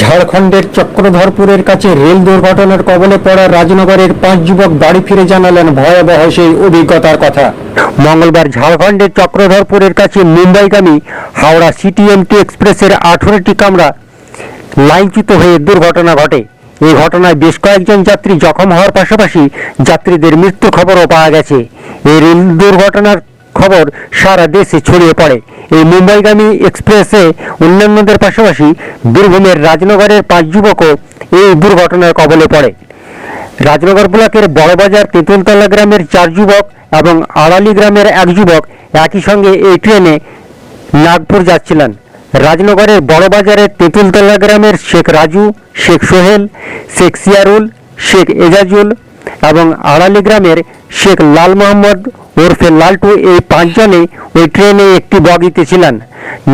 ঝাড়খণ্ডের চক্রধরপুরের কাছে রেল দুর্ঘটনার কবলে পড়া রাজনগরের পাঁচ যুবক বাড়ি ফিরে জানালেন ভয়াবহ সেই অভিজ্ঞতার কথা। মঙ্গলবার ঝাড়খণ্ডের চক্রধরপুরের কাছে মুম্বাইগামী হাওড়া সিটিএমটি এক্সপ্রেসের আঠেরোটি কামরা লাইনচ্যুত হয়ে দুর্ঘটনা ঘটে। এই ঘটনায় বেশ কয়েকজন যাত্রী জখম হওয়ার পাশাপাশি যাত্রীদের মৃত্যুর খবরও পাওয়া গেছে। এই রেল দুর্ঘটনার খবর সারা দেশে ছড়িয়ে পড়ে। এই মুম্বাইগামী এক্সপ্রেসে অন্যান্যদের পাশাপাশি বীরভূমের রাজনগরের পাঁচ যুবকও এই দুর্ঘটনার কবলে পড়ে। রাজনগর ব্লকের বড়বাজার তেঁতুলতলা গ্রামের চার যুবক এবং আড়ালি গ্রামের এক যুবক একই সঙ্গে এই ট্রেনে নাগপুর যাচ্ছিলেন। রাজনগরের বড়বাজারের তেঁতুলতলা গ্রামের শেখ রাজু, শেখ সোহেল, শেখ সিয়ারুল, শেখ এজাজুল এবং আড়ালি গ্রামের শেখ লাল মোহাম্মদ ওরফে লালটু এই পাঁচজনে ওই ট্রেনে একটি বগিতে ছিলেন।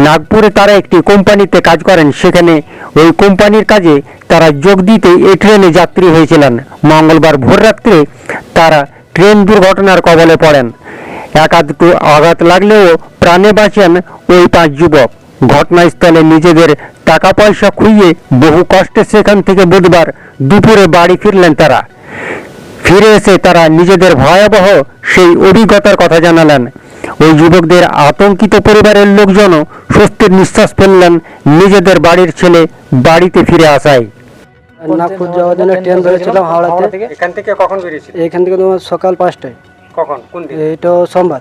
নাগপুরে তারা একটি কোম্পানিতে কাজ করেন, সেখানে ওই কোম্পানির কাজে তারা যোগ দিতে এই ট্রেনে যাত্রী হয়েছিলেন। মঙ্গলবার ভোর রাত্রে তারা ট্রেন দুর্ঘটনার কবলে পড়েন। একাধটু আঘাত লাগলেও প্রাণে বাঁচেন ওই পাঁচ যুবক। ঘটনাস্থলে নিজেদের টাকা পয়সা খুইয়ে বহু কষ্টে সেখান থেকে বুধবার দুপুরে বাড়ি ফিরলেন তারা। ফিরে এসে তারা নিজেদের ভয়াবহ সেই অভিজ্ঞতার কথা জানালেন। ওই যুবকদের আতঙ্কিত পরিবারের লোকজনও স্বস্তির নিঃশ্বাস ফেললেন নিজেদের বাড়ির ছেলে বাড়িতে ফিরে আসায়। নাগপুর যাওয়ার জন্য ট্রেন ধরেছিলাম হাওড়াতে। এখান থেকে কখন বেরিয়েছিল? এইখান থেকে তোমার সকাল পাঁচটায়। কখন? কোন দিন? এইটা সোমবার।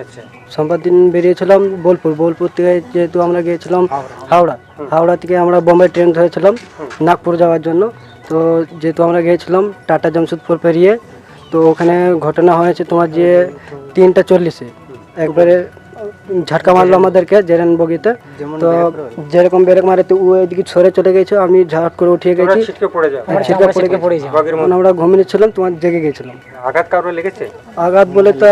আচ্ছা। সোমবার দিন বেরিয়েছিলাম বোলপুর। বোলপুর থেকে যেহেতু আমরা গিয়েছিলাম হাওড়া। হাওড়া। থেকে আমরা বোম্বে ট্রেন ধরেছিলাম নাগপুর যাওয়ার জন্য। তো যেহেতু আমরা গিয়েছিলাম টাটা জামশেদপুর পেরিয়ে, তো ওখানে ঘটনা হয়েছে তোমার যে তিনটা চল্লিশে। একবারে ঝাটকা মারলো আমাদেরকে জেরেন বগিতে। তো যেরকম ব্রেক মারে তো ও এদিকে সরে চলে গেছে আমি ঝাট করে উঠিয়ে গেছি। ছিটকে পড়ে যাও। ছিটকে পড়ে তখন মধ্যে আমরা ঘুমিয়েছিলাম তোমার জেগে গেছিলাম। আঘাত কারও লেগেছে? আঘাত বলে তো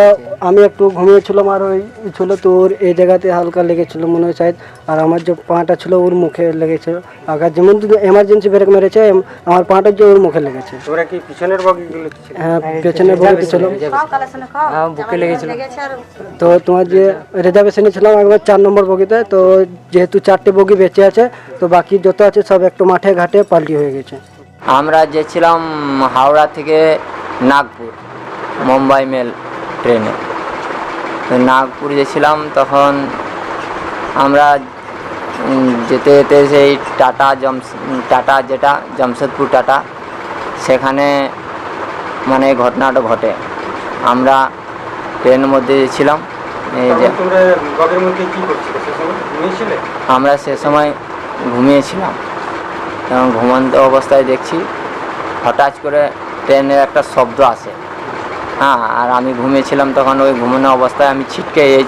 আমি একটু ঘুমিয়েছিলাম আর ওই ছিল তো ওর এই জায়গাতে হালকা লেগেছিল মনে হয় শায়দ আর আমার যে পাটা ছিল ওর মুখে লেগেছিল আঘাত। যেমন যদি এমার্জেন্সি ব্রেক মেরেছে আমার পাটা যে ওর মুখে লেগেছে। তোমরা কি পিছনের বগিগুলো হ্যাঁ পেছনে বগিতে ছিল। বুকে লেগেছিল। তো তোমার যে রিজার্ভেশনে ছিলাম একবার চার নম্বর বগিতে, তো যেহেতু চারটে বগি বেঁচে আছে, তো বাকি যত আছে সব একটু মাঠে ঘাটে পাল্টি হয়ে গেছে। আমরা যেছিলাম হাওড়া থেকে নাগপুর, মুম্বাই মেল ট্রেনে। তো নাগপুর গেছিলাম তখন আমরা যেতে যেতে সেই টাটা জমস, টাটা যেটা, জামশেদপুর টাটা, সেখানে মানে ঘটনাটা ঘটে। আমরা ট্রেনের মধ্যে ছিলাম আমরা সে সময় ঘুমিয়েছিলাম। এবং ঘুমন্ত অবস্থায় দেখছি হঠাৎ করে ট্রেনের একটা শব্দ আসে। হ্যাঁ আর আমি ঘুমিয়েছিলাম তখন ওই ঘুমানো অবস্থায় আমি ছিটকে এই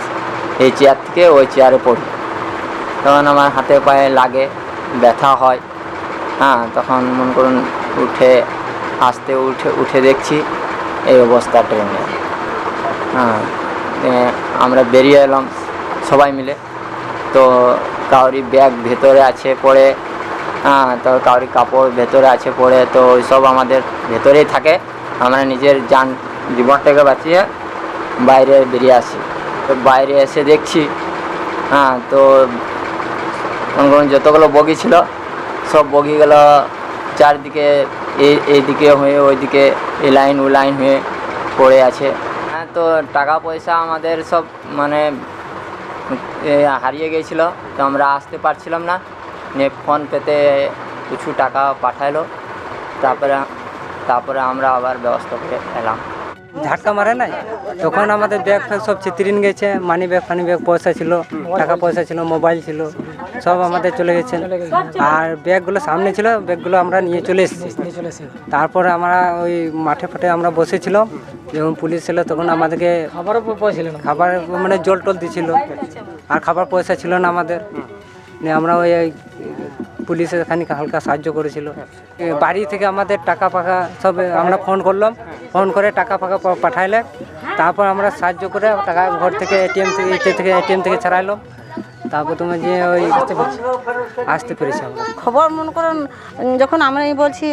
এই চেয়ার থেকে ওই চেয়ারে পড়ি। তখন আমার হাতে পায়ে লাগে ব্যথা হয়। হ্যাঁ তখন মনে করুন উঠে আসতে উঠে উঠে দেখছি এই অবস্থা ট্রেনে। হ্যাঁ আমরা বেরিয়ে এলাম সবাই মিলে। তো কাউরি ব্যাগ ভেতরে আছে পড়ে হ্যাঁ তো কাউরি কাপড় ভেতরে আছে পড়ে, তো ওইসব আমাদের ভেতরেই থাকে। আমরা নিজের যান জীবনটাকে বাঁচিয়ে বাইরে বেরিয়ে আসি। তো বাইরে এসে দেখছি হ্যাঁ তো মনে করুন যতগুলো বগি ছিল, সব বগিগুলো চারদিকে এই এইদিকে হয়ে ওইদিকে এই লাইন ও লাইন হয়ে পড়ে আছে। তো টাকা পয়সা আমাদের সব মানে হারিয়ে গিয়েছিল তো আমরা আসতে পারছিলাম না। নিয়ে ফোন পেতে কিছু টাকা পাঠালো তারপরে তারপরে আমরা আবার ব্যবস্থা করে এলাম। ঝাটকা মারে নাই? তখন আমাদের ব্যাগ ফ্যাগ সব চিত্রিন গেছে। মানি ব্যাগ ফানি ব্যাগ পয়সা ছিল, টাকা পয়সা ছিল মোবাইল ছিল। সব আমাদের চলে গেছে। আর ব্যাগগুলো সামনে ছিল ব্যাগগুলো আমরা নিয়ে চলে এসেছি। তারপরে আমরা ওই মাঠে ফাটে আমরা বসেছিলাম যখন পুলিশ ছিল তখন আমাদেরকে খাবারও পয়সা খাবার মানে জল টল দিছিল আর খাবার পয়সা ছিল না আমাদের। নিয়ে আমরা ওই পুলিশের খানিক হালকা সাহায্য করেছিল। বাড়ি থেকে আমাদের টাকা পাকা সব আমরা ফোন করলাম ফোন করে টাকা ফাঁকা পাঠাইলে। তারপর আমরা সাহায্য করে টাকা ঘর থেকে এটিএম থেকে এটি থেকে এটিএম থেকে ছাড়াইলাম। তারপর তুমি যে ওই আসতে পেরেছি। আমরা। খবর মনে করুন, যখন আমি বলছি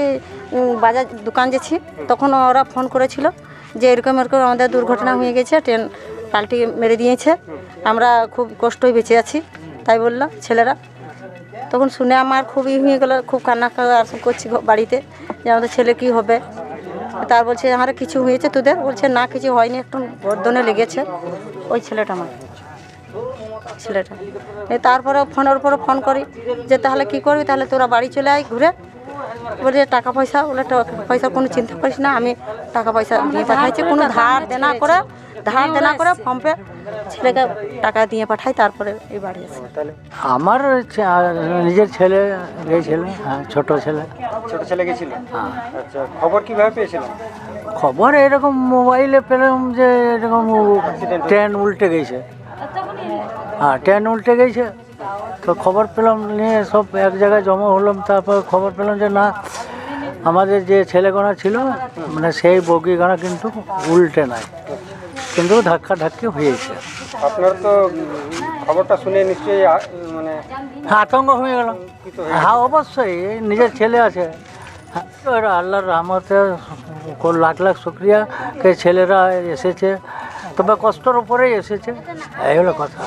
বাজার দোকান যেছি তখন ওরা ফোন করেছিল যে এরকম এরকম আমাদের দুর্ঘটনা হয়ে গেছে, ট্রেন পাল্টি মেরে দিয়েছে। আমরা খুব কষ্টই বেঁচে আছি, তাই বললাম ছেলেরা। তখন শুনে আমার খুবই হয়ে গেলো, খুব কান্না করছি বাড়িতে, যে আমাদের ছেলে কি হবে। তার বলছে আমার কিছু হয়েছে তোদের? বলছে, না, কিছু হয়নি, একটু গর্দনে লেগেছে। ওই ছেলেটা আমার। ছেলেটা। তারপরে ফোনের উপরে ফোন করি যে তাহলে কি করবি? তাহলে তোরা বাড়ি চলে আয় ঘুরে। বলে টাকা পয়সা? বলে টাকা পয়সা কোনো চিন্তা করিস না আমি টাকা পয়সা দিয়ে পাঠাইছি। কোনো ধার দেনা করে ধার দেনা করে ফোনপে ছেলেকে টাকা দিয়ে পাঠাই তারপরে এই বাড়ি আসে। আমার ছে- নিজের ছেলে গিয়েছিল হ্যাঁ ছোট ছেলে। ছোট ছেলে গেছিল আচ্ছা খবর কীভাবে পেয়েছিলেন? খবর এরকম মোবাইলে পেলাম যে এরকম ট্রেন উল্টে গেছে। হ্যাঁ ট্রেন উল্টে গেছে। তো খবর পেলাম নিয়ে সব এক জায়গায় জমা হলাম তারপর খবর পেলাম যে না আমাদের যে ছেলেগোনা ছিল মানে সেই বগিগোনা কিন্তু উল্টে নাই কিন্তু ধাক্কা ধাক্কি হয়েছে। আপনার তো খবরটা শুনে নিশ্চয়ই মানে হ্যাঁ আতঙ্ক হয়ে গেল। হ্যাঁ অবশ্যই নিজের ছেলে আছে। আল্লাহর রহমতে লাখ লাখ শুক্রিয়া কে ছেলেরা এসেছে তবে কষ্টর উপরেই এসেছে এই হলো কথা।